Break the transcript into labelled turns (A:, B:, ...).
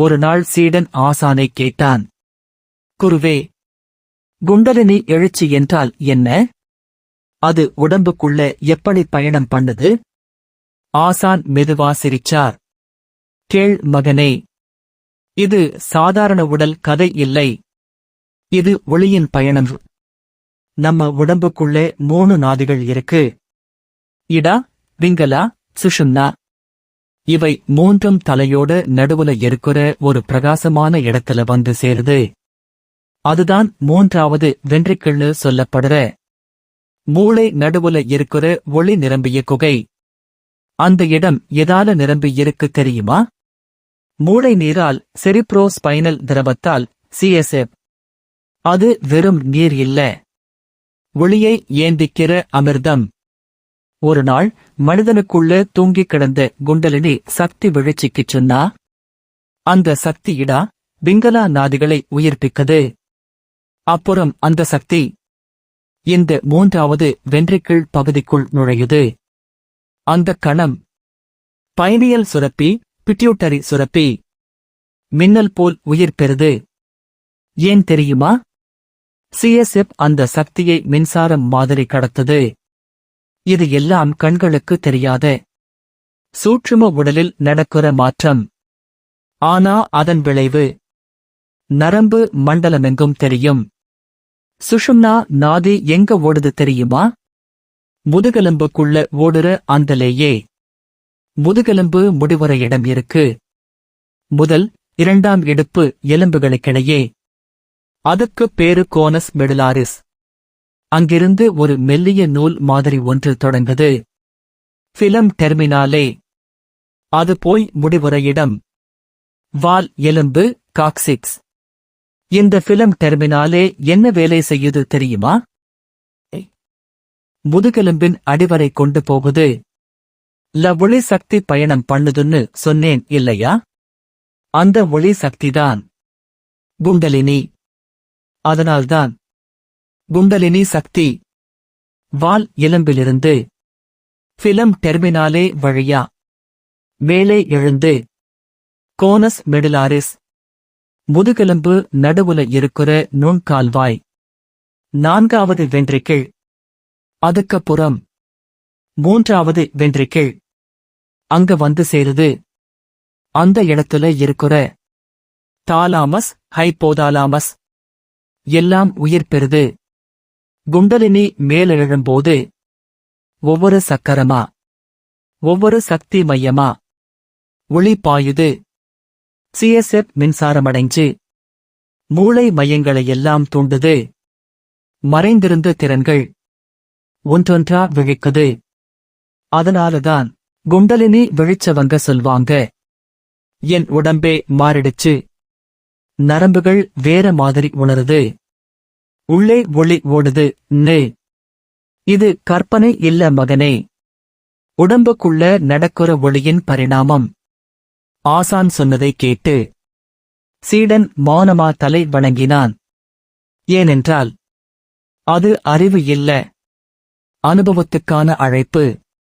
A: ஒரு நாள் சீடன் ஆசானை கேட்டான். குருவே குண்டலினி எழுச்சி என்றால் என்ன? அது உடம்புக்குள்ள எப்படி பயணம் பண்ணது? ஆசான் மெதுவா சிரிச்சார். கேள் மகனே இது சாதாரண உடல் கதை இல்லை. இது ஒளியின் பயணம். நம்ம உடம்புக்குள்ளே மூணு நாதிகள் இருக்கு. இடா விங்கலா சுஷும்னா. இவை மூன்றும் தலையோட நடுவுல இருக்கிற ஒரு பிரகாசமான இடத்துல வந்து சேருது. அதுதான் மூன்றாவது வென்றிக்கள்னு சொல்லப்படுற மூளை நடுவுல இருக்கிற ஒளி நிரம்பிய குகை. அந்த இடம் எதால நிரம்பி இருக்கு தெரியுமா? மூளை நீரால் செரிப்ரோஸ்பைனல் திரவத்தால் சிஎஸ்எஃப் அது வெறும் நீர் இல்ல. ஒளியை ஏந்திக்கிற அமிர்தம். ஒரு நாள் மனிதனுக்குள்ள தூங்கிக் கிடந்த குண்டலினி சக்தி விழிச்சிக்குச் சொன்னா அந்த சக்தியிடா பிங்களா நாதிகளை உயிர்ப்பிக்கது. அப்புறம் அந்த சக்தி இந்த மூன்றாவது வென்ட்ரிக்கிள் பகுதிக்குள் நுழையுது. அந்த கணம் பயனியல் சுரப்பி பிட்யூட்டரி சுரப்பி மின்னல் போல் உயிர் பெறுது. ஏன் தெரியுமா? சிஎஸ்எப் அந்த சக்தியை மின்சாரம் மாதிரி கடத்துது. இது எல்லாம் கண்களுக்கு தெரியாத. சூட்சும உடலில் நடக்கிற மாற்றம். ஆனா அதன் விளைவு. நரம்பு மண்டலமெங்கும் தெரியும். சுஷும்னா நாதி எங்க ஓடுது தெரியுமா? முதுகெலும்புக்குள்ள ஓடுற அந்தலேயே. முதுகெலும்பு முடிவுற இடம் இருக்கு. முதல் இரண்டாம் இடுப்பு எலும்புகளுக்கிடையே. அதுக்கு பேரு கோனஸ் மெடுலாரிஸ். அங்கிருந்து ஒரு மெல்லிய நூல் மாதிரி ஒன்று தொடங்குது பிலம் டெர்மினாலே அது போய் முடிவுற இடம். வால் எலும்பு காக்சிக்ஸ் இந்த பிலம் டெர்மினாலே என்ன வேலை செய்யுது தெரியுமா? முதுகெலும்பின் அடிவரை கொண்டு போகுது. ல ஒளி சக்தி பயணம் பண்ணுதுன்னு சொன்னேன் இல்லையா? அந்த ஒளி சக்திதான் குண்டலினி. அதனால்தான் குண்டலினி சக்தி. வால் எலும்பிலிருந்து. பிலம் டெர்மினாலே வழியா. மேலே எழுந்து. Conus medullaris. முதுகெலும்பு நடுவுல இருக்கிற நுண்கால்வாய். நான்காவது வென்றிக்கிள். அதுக்கப்புறம் மூன்றாவது வென்றிக்கிள். அங்க வந்து சேருது. அந்த இடத்துல இருக்கிற. தாலாமஸ் ஹைப்போதாலாமஸ். எல்லாம் உயிர் பெறுது. குண்டலினி மேலெழும்போது ஒவ்வொரு சக்கரமா? ஒவ்வொரு சக்தி மையமா? ஒளி பாயுது. சிஎஸ்எப் மின்சாரமடைஞ்சு மூளை மையங்களையெல்லாம் தூண்டுது. மறைந்திருந்த திறன்கள் ஒன்றொன்றா விழிக்குது. அதனாலதான் குண்டலினி விழிச்சவங்க சொல்வாங்க. என் உடம்பே மாறிடுச்சு. நரம்புகள் வேற மாதிரி உணருது. உள்ளே ஒளி ஓடுது நே. இது கற்பனை இல்ல மகனே. உடம்புக்குள்ள நடக்கிற ஒளியின் பரிணாமம். ஆசான் சொன்னதை கேட்டு சீடன் மௌனமா தலை வணங்கினான். ஏனென்றால் அது அறிவு இல்ல. அனுபவத்துக்கான அழைப்பு.